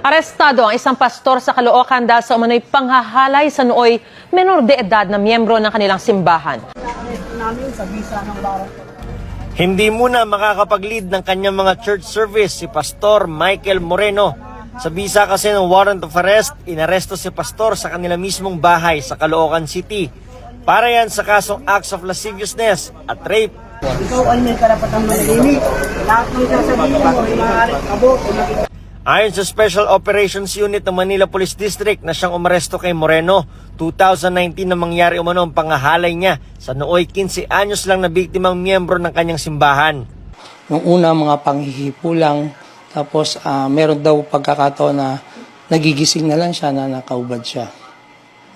Arestado ang isang pastor sa Caloocan dahil sa umano'y panghahalay sa nooy menor de edad na miyembro ng kanilang simbahan. Hindi muna makakapag-lead ng kanyang mga church service si Pastor Michael Moreno. Sa bisa kasi ng warrant of arrest, inaresto si Pastor sa kanila mismong bahay sa Caloocan City. Para yan sa kasong acts of lasciviousness at rape. Ikaw ay may karapatang manahimik. Lahat ng sasabihin mo ay maaaring abot o Ayon sa Special Operations Unit ng Manila Police District na siyang umaresto kay Moreno, 2019 na mangyari umano ang pangahalay niya sa nooy 15 anyos lang na biktimang miyembro ng kanyang simbahan. Nung una, mga panghihipo lang. Tapos, ah, meron daw pagkakataon na nagigising na lang siya na nakaubad siya.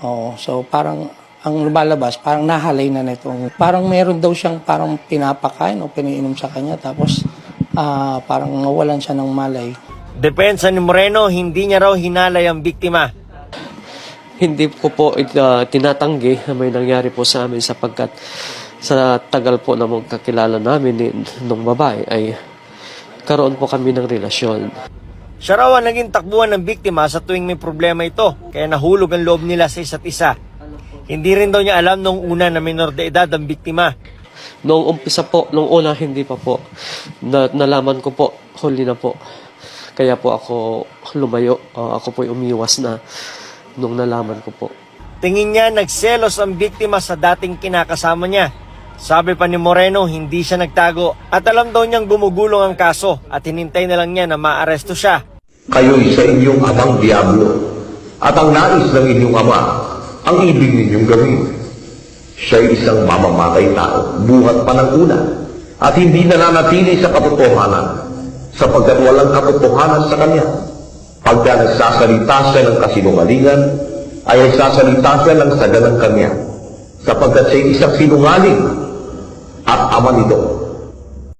Oo. So, parang ang lumalabas, parang nahalay na nitong. Parang meron daw siyang parang pinapakain o piniinom sa kanya. Tapos, ah, parang nawalan siya ng malay. Depensa ni Moreno, hindi niya raw hinalay ang biktima. Hindi ko po uh, tinatanggi na may nangyari po sa amin sapagkat sa tagal po na magkakilala namin ni, nung babae ay karoon po kami ng relasyon. Siya raw ang naging takbuhan ng biktima sa tuwing may problema ito, kaya nahulog ang loob nila sa isa't isa. Hindi rin daw niya alam nung una na minor de edad ang biktima. Noong umpisa po, noong una hindi pa po, na, nalaman ko po, huli na po. Kaya po ako lumayo, uh, ako po umiwas na nung nalaman ko po. Tingin niya nagselos ang biktima sa dating kinakasama niya. Sabi pa ni Moreno, hindi siya nagtago at alam daw niyang gumugulong ang kaso at hinintay na lang niya na maaresto siya. kayo'y sa inyong amang Diablo, at ang nais ng inyong ama, ang ibig ninyong gawin. Siya'y isang mamamatay tao, buhat pa ng una, at hindi nananatili sa katotohanan, sapagkat walang katotohanan sa kanya. Pagka nagsasalita siya ng kasinungalingan, ay nagsasalita siya ng saganang kanya, sapagkat siya'y isang sinungaling at ama nito.